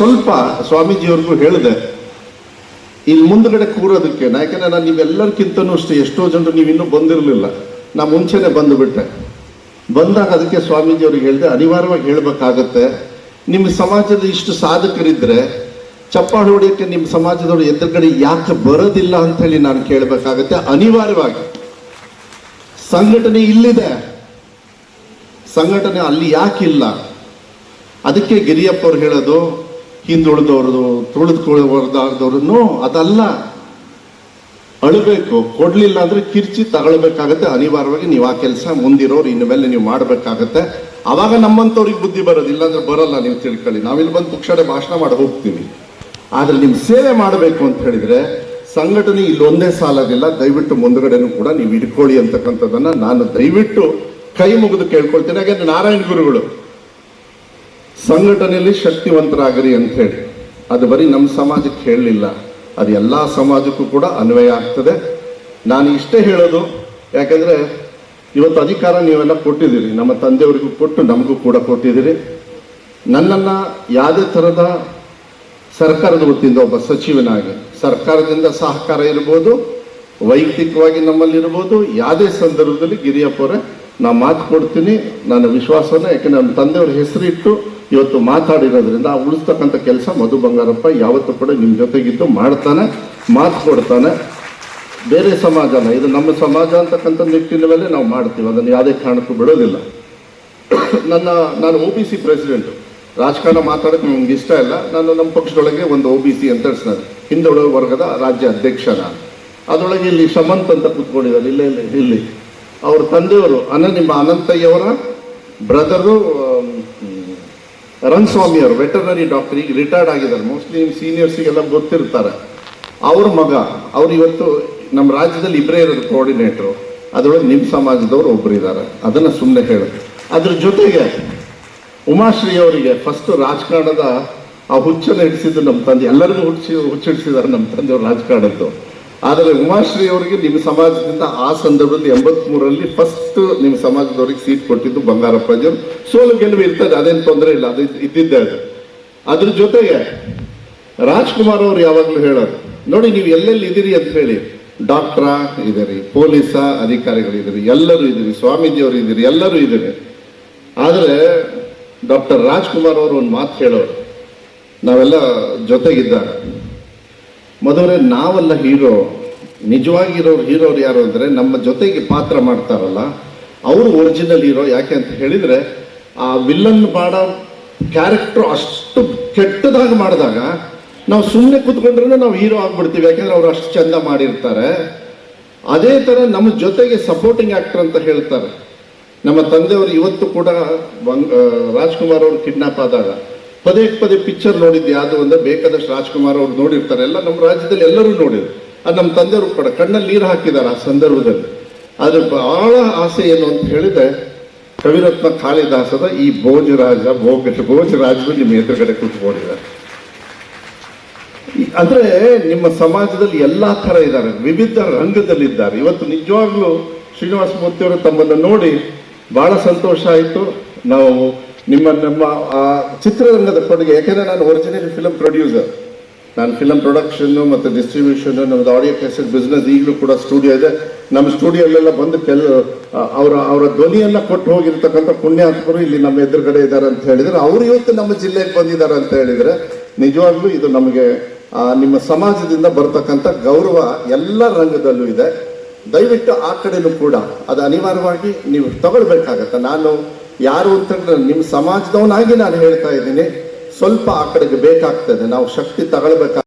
ಸ್ವಲ್ಪ ಸ್ವಾಮೀಜಿಯವ್ರಿಗೂ ಹೇಳಿದೆ, ಇಲ್ಲಿ ಮುಂದ್ಗಡೆ ಕೂರೋದಕ್ಕೆ ಯಾಕಂದ್ರೆ ನಾನು ನೀವೆಲ್ಲರಿಗಿಂತನೂ ಅಷ್ಟೇ, ಎಷ್ಟೋ ಜನರು ನೀವು ಇನ್ನೂ ಬಂದಿರಲಿಲ್ಲ. ನಾ ಮುಂಚೆನೆ ಬಂದುಬಿಟ್ಟೆ. ಬಂದಾಗ ಅದಕ್ಕೆ ಸ್ವಾಮೀಜಿ ಅವ್ರಿಗೆ ಹೇಳಿದೆ, ಅನಿವಾರ್ಯವಾಗಿ ಹೇಳಬೇಕಾಗತ್ತೆ, ನಿಮ್ಮ ಸಮಾಜದ ಇಷ್ಟು ಸಾಧಕರಿದ್ದರೆ ಚಪ್ಪಾಳು ಹೊಡಿಯೋಕ್ಕೆ ನಿಮ್ಮ ಸಮಾಜದವರು ಎದುರುಗಡೆ ಯಾಕೆ ಬರೋದಿಲ್ಲ ಅಂತ ಹೇಳಿ ನಾನು ಕೇಳಬೇಕಾಗತ್ತೆ, ಅನಿವಾರ್ಯವಾಗಿ. ಸಂಘಟನೆ ಇಲ್ಲಿದೆ. ಸಂಘಟನೆ ಅಲ್ಲಿ ಯಾಕಿಲ್ಲ? ಅದಕ್ಕೆ ಗಿರಿಯಪ್ಪ ಅವ್ರು ಹೇಳೋದು ಹಿಂದುಳಿದವ್ರದ್ದು ತುಳಿದುಕೊಳ್ಳೋರ್ದಾರ್ದವ್ರನ್ನು ಅದಲ್ಲ. ಅಳಬೇಕು ಕೊಡಲಿಲ್ಲ ಅಂದರೆ ಕಿರ್ಚಿ ತಗೊಳ್ಬೇಕಾಗತ್ತೆ. ಅನಿವಾರ್ಯವಾಗಿ ನೀವು ಆ ಕೆಲಸ ಮುಂದಿರೋರು, ಇನ್ನು ಮೇಲೆ ನೀವು ಮಾಡಬೇಕಾಗತ್ತೆ. ಆವಾಗ ನಮ್ಮಂಥವ್ರಿಗೆ ಬುದ್ಧಿ ಬರೋದು, ಇಲ್ಲಾಂದ್ರೆ ಬರಲ್ಲ, ನೀವು ತಿಳ್ಕೊಳ್ಳಿ. ನಾವಿಲ್ಲಿ ಬಂದು ಪುಕ್ಷಡೆ ಭಾಷಣ ಮಾಡಿ ಹೋಗ್ತೀವಿ. ಆದರೆ ನಿಮ್ಮ ಸೇವೆ ಮಾಡಬೇಕು ಅಂತ ಹೇಳಿದರೆ, ಸಂಘಟನೆ ಇಲ್ಲಿ ಒಂದೇ ಸಾಲದಿಲ್ಲ. ದಯವಿಟ್ಟು ಮುಂದುಗಡೆನೂ ಕೂಡ ನೀವು ಇಟ್ಕೊಳ್ಳಿ ಅಂತಕ್ಕಂಥದ್ದನ್ನು ನಾನು ದಯವಿಟ್ಟು ಕೈ ಮುಗಿದು ಕೇಳ್ಕೊಳ್ತೀನಿ. ಹಾಗೆ ನಾರಾಯಣ ಗುರುಗಳು ಸಂಘಟನೆಯಲ್ಲಿ ಶಕ್ತಿವಂತರಾಗರಿ ಅಂತ ಹೇಳಿ. ಅದು ಬರೀ ನಮ್ಮ ಸಮಾಜಕ್ಕೆ ಹೇಳಲಿಲ್ಲ. ಅದು ಎಲ್ಲ ಸಮಾಜಕ್ಕೂ ಕೂಡ ಅನ್ವಯ ಆಗ್ತದೆ. ನಾನು ಇಷ್ಟೇ ಹೇಳೋದು, ಯಾಕಂದ್ರೆ ಇವತ್ತು ಅಧಿಕಾರ ನೀವೆಲ್ಲ ಕೊಟ್ಟಿದ್ದೀರಿ. ನಮ್ಮ ತಂದೆಯವರಿಗೂ ಕೊಟ್ಟು ನಮಗೂ ಕೂಡ ಕೊಟ್ಟಿದ್ದೀರಿ. ನನ್ನನ್ನು ಯಾವುದೇ ಥರದ ಸರ್ಕಾರದ ವತಿಯಿಂದ ಒಬ್ಬ ಸಚಿವನಾಗಿ, ಸರ್ಕಾರದಿಂದ ಸಹಕಾರ ಇರ್ಬೋದು, ವೈಯಕ್ತಿಕವಾಗಿ ನಮ್ಮಲ್ಲಿರ್ಬೋದು, ಯಾವುದೇ ಸಂದರ್ಭದಲ್ಲಿ ಗಿರಿಯಪ್ಪವರೇ ನಾ ಮಾತು ಕೊಡ್ತೀನಿ, ನನ್ನ ವಿಶ್ವಾಸನ ಯಾಕೆ ನನ್ನ ತಂದೆಯವ್ರ ಹೆಸರಿಟ್ಟು ಇವತ್ತು ಮಾತಾಡಿರೋದ್ರಿಂದ ಆ ಉಳಿಸ್ತಕ್ಕಂಥ ಕೆಲಸ ಮಧು ಬಂಗಾರಪ್ಪ ಯಾವತ್ತೂ ಕೂಡ ನಿಮ್ಮ ಜೊತೆಗಿದ್ದು ಮಾಡ್ತಾನೆ, ಮಾತು ಕೊಡ್ತಾನೆ. ಬೇರೆ ಸಮಾಜನ ಇದು ನಮ್ಮ ಸಮಾಜ ಅಂತಕ್ಕಂಥ ನಿಟ್ಟಿನ ಮೇಲೆ ನಾವು ಮಾಡ್ತೀವಿ. ಅದನ್ನು ಯಾವುದೇ ಕಾರಣಕ್ಕೂ ಬಿಡೋದಿಲ್ಲ. ನನ್ನ, ನಾನು ಒ ಬಿ ಸಿ ಪ್ರೆಸಿಡೆಂಟು ರಾಜಕಾರಣ ಮಾತಾಡೋಕ್ಕೆ ನಿಮ್ಗೆ ಇಷ್ಟ ಇಲ್ಲ. ನಾನು ನಮ್ಮ ಪಕ್ಷದೊಳಗೆ ಒಂದು ಒ ಬಿ ಸಿ ಅಂತ ಹೇಳ್ತಾರೆ ಹಿಂದುಳಿದ ವರ್ಗದ ರಾಜ್ಯ ಅಧ್ಯಕ್ಷ ನಾನು. ಅದರೊಳಗೆ ಇಲ್ಲಿ ಶಮಂತ್ ಅಂತ ಕೂತ್ಕೊಂಡಿದ್ದಾರೆ. ಇಲ್ಲೇ, ಇಲ್ಲಿ ಇಲ್ಲಿ. ಅವ್ರ ತಂದೆಯವರು ಅನ್ನ ನಿಮ್ಮ ಅನಂತಯ್ಯವರ ಬ್ರದರು ರಂಗಸ್ವಾಮಿ ಅವರು ವೆಟರ್ನರಿ ಡಾಕ್ಟರ್, ಈಗ ರಿಟೈರ್ಡ್ ಆಗಿದ್ದಾರೆ. ಮೋಸ್ಟ್ಲಿ ಸೀನಿಯರ್ಸಿಗೆಲ್ಲ ಗೊತ್ತಿರ್ತಾರೆ. ಅವ್ರ ಮಗ, ಅವ್ರು ಇವತ್ತು ನಮ್ಮ ರಾಜ್ಯದಲ್ಲಿ ಇಬ್ಬರೇ ಇರೋದು ಕೋಆರ್ಡಿನೇಟ್ರು ಅದರೊಳಗೆ ನಿಮ್ಮ ಸಮಾಜದವರು ಒಬ್ಬರು ಇದ್ದಾರೆ. ಅದನ್ನು ಸುಮ್ಮನೆ ಹೇಳೋದು ಅದ್ರ ಜೊತೆಗೆ ಉಮಾಶ್ರೀ ಅವರಿಗೆ ಫಸ್ಟ್ ರಾಜಕಾರಣದ ಆ ಹುಚ್ಚನ್ನು ಹಿಡಿಸಿದ್ದು ನಮ್ಮ ತಂದೆ. ಎಲ್ಲರಿಗೂ ಹುಚ್ಚಿ ಹುಚ್ಚಿಡಿಸಿದ್ದಾರೆ ನಮ್ಮ ತಂದೆಯವರು ರಾಜಕಾರಣದ್ದು ಆದರೆ ಉಮಾಶ್ರೀ ಅವರಿಗೆ ನಿಮ್ಮ ಸಮಾಜದಿಂದ ಆ ಸಂದರ್ಭದಲ್ಲಿ ಎಂಬತ್ಮೂರರಲ್ಲಿ ಫಸ್ಟ್ ನಿಮ್ಮ ಸಮಾಜದವರಿಗೆ ಸೀಟ್ ಕೊಟ್ಟಿದ್ದು ಬಂಗಾರಪ್ಪಾಜಿಯವರು ಸೋಲು ಗೆಲುವು ಇರ್ತದೆ, ಅದೇನು ತೊಂದರೆ ಇಲ್ಲ, ಅದು ಇದ್ದಿದ್ದೇ ಅದು. ಅದ್ರ ಜೊತೆಗೆ ರಾಜ್ಕುಮಾರ್ ಅವರು ಯಾವಾಗಲೂ ಹೇಳೋದು, ನೋಡಿ ನೀವು ಎಲ್ಲೆಲ್ಲಿ ಇದ್ದೀರಿ ಅಂತ ಹೇಳಿ. ಡಾಕ್ಟ್ರ ಇದ್ದೀರಿ, ಪೊಲೀಸ ಅಧಿಕಾರಿಗಳಿದ್ದೀರಿ ಎಲ್ಲರೂ ಇದ್ದೀರಿ, ಸ್ವಾಮೀಜಿಯವರು ಇದ್ದೀರಿ, ಎಲ್ಲರೂ ಇದ್ದೀರಿ. ಆದರೆ ಡಾಕ್ಟರ್ ರಾಜ್ಕುಮಾರ್ ಅವರು ಒಂದು ಮಾತು ಹೇಳೋರು. ನಾವೆಲ್ಲ ಜೊತೆಗಿದ್ದಾಗ ಮದುವೆ ನಾವಲ್ಲ ಹೀರೋ, ನಿಜವಾಗಿರೋರು ಹೀರೋರು ಯಾರು ಅಂದರೆ ನಮ್ಮ ಜೊತೆಗೆ ಪಾತ್ರ ಮಾಡ್ತಾರಲ್ಲ, ಅವರು ಒರಿಜಿನಲ್ ಹೀರೋ. ಯಾಕೆ ಅಂತ ಹೇಳಿದರೆ, ಆ ವಿಲ್ಲನ್ ಮಾಡೋ ಕ್ಯಾರೆಕ್ಟ್ರು ಅಷ್ಟು ಕೆಟ್ಟದಾಗಿ ಮಾಡಿದಾಗ ನಾವು ಸುಮ್ಮನೆ ಕೂತ್ಕೊಂಡ್ರೆ ನಾವು ಹೀರೋ ಆಗ್ಬಿಡ್ತೀವಿ. ಯಾಕೆಂದ್ರೆ ಅವ್ರು ಅಷ್ಟು ಚಂದ ಮಾಡಿರ್ತಾರೆ. ಅದೇ ಥರ ನಮ್ಮ ಜೊತೆಗೆ ಸಪೋರ್ಟಿಂಗ್ ಆಕ್ಟರ್ ಅಂತ ಹೇಳ್ತಾರೆ. ನಮ್ಮ ತಂದೆಯವರು ಇವತ್ತು ಕೂಡ ರಾಜ್ಕುಮಾರ್ ಅವರು ಕಿಡ್ನಾಪ್ ಆದಾಗ. ಪದೇ ಪದೇ ಪಿಕ್ಚರ್ ನೋಡಿದ್ದು. ಯಾವುದು ಒಂದು ಬೇಕಾದಷ್ಟು ರಾಜ್ಕುಮಾರ್ ಅವ್ರು ನೋಡಿರ್ತಾರೆ. ಎಲ್ಲ ನಮ್ಮ ರಾಜ್ಯದಲ್ಲಿ ಎಲ್ಲರೂ ನೋಡಿದ್ರು. ಅದು ನಮ್ಮ ತಂದೆಯವರು ಕೂಡ ಕಣ್ಣಲ್ಲಿ ನೀರು ಹಾಕಿದ್ದಾರೆ ಆ ಸಂದರ್ಭದಲ್ಲಿ. ಅದು ಬಹಳ ಆಸೆ ಏನು ಅಂತ ಹೇಳಿದ್ರೆ, ಕವಿರತ್ನ ಕಾಳಿದಾಸದ ಈ ಭೋಜರಾಜ ಭೋಗ ಭೋಜರಾಜರು ನಿಮ್ಮ ಎದುರುಗಡೆ ಕೂತ್ಕೊಂಡಿದ್ದಾರೆ. ಅಂದ್ರೆ ನಿಮ್ಮ ಸಮಾಜದಲ್ಲಿ ಎಲ್ಲಾ ತರ ಇದ್ದಾರೆ. ವಿವಿಧ ರಂಗದಲ್ಲಿದ್ದಾರೆ. ಇವತ್ತು ನಿಜವಾಗ್ಲೂ ಶ್ರೀನಿವಾಸ ಮೂರ್ತಿಯವರು ತಮ್ಮನ್ನು ನೋಡಿ ಬಹಳ ಸಂತೋಷ ಆಯಿತು. ನಾವು ನಿಮ್ಮ, ನಮ್ಮ ಚಿತ್ರರಂಗದ ಕೊಡುಗೆ. ಯಾಕೆಂದ್ರೆ ನಾನು ಒರಿಜಿನಲ್ ಫಿಲಮ್ ಪ್ರೊಡ್ಯೂಸರ್ ನಾನು ಫಿಲಂ ಪ್ರೊಡಕ್ಷನ್ ಮತ್ತು ಡಿಸ್ಟ್ರಿಬ್ಯೂಷನ್ ನಮ್ಮದು ಆಡಿಯೋ ಕ್ಯಾಸೆಟ್ ಬಿಸ್ನೆಸ್ ಈಗಲೂ ಕೂಡ ಸ್ಟುಡಿಯೋ ಇದೆ. ನಮ್ಮ ಸ್ಟುಡಿಯೋಲ್ಲೆಲ್ಲ ಬಂದು ಕೆಲ ಅವರ ಅವರ ಧ್ವನಿಯನ್ನ ಕೊಟ್ಟು ಹೋಗಿರ್ತಕ್ಕಂಥ ಪುಣ್ಯಾತ್ಮರು ಇಲ್ಲಿ ನಮ್ಮ ಎದುರುಗಡೆ ಇದ್ದಾರೆ ಅಂತ ಹೇಳಿದರೆ, ಅವರು ಇವತ್ತು ನಮ್ಮ ಜಿಲ್ಲೆಗೆ ಬಂದಿದ್ದಾರೆ ಅಂತ ಹೇಳಿದರೆ, ನಿಜವಾಗ್ಲೂ ಇದು ನಮಗೆ ನಿಮ್ಮ ಸಮಾಜದಿಂದ ಬರ್ತಕ್ಕಂಥ ಗೌರವ ಎಲ್ಲ ರಂಗದಲ್ಲೂ ಇದೆ. ದಯವಿಟ್ಟು ಆ ಕಡೆಯೂ ಕೂಡ ಅದು ಅನಿವಾರ್ಯವಾಗಿ ನೀವು ತಗೊಳ್ಬೇಕಾಗತ್ತೆ. ನಾನು ಯಾರು ಅಂತಂದ್ರೆ ನಿಮ್ಮ ಸಮಾಜದವನಾಗಿ ನಾನು ಹೇಳ್ತಾ ಇದ್ದೀನಿ ಸ್ವಲ್ಪ ಆ ಕಡೆಗೆ ಬೇಕಾಗ್ತದೆ. ನಾವು ಶಕ್ತಿ ತಗೊಳ್ಬೇಕಾಗ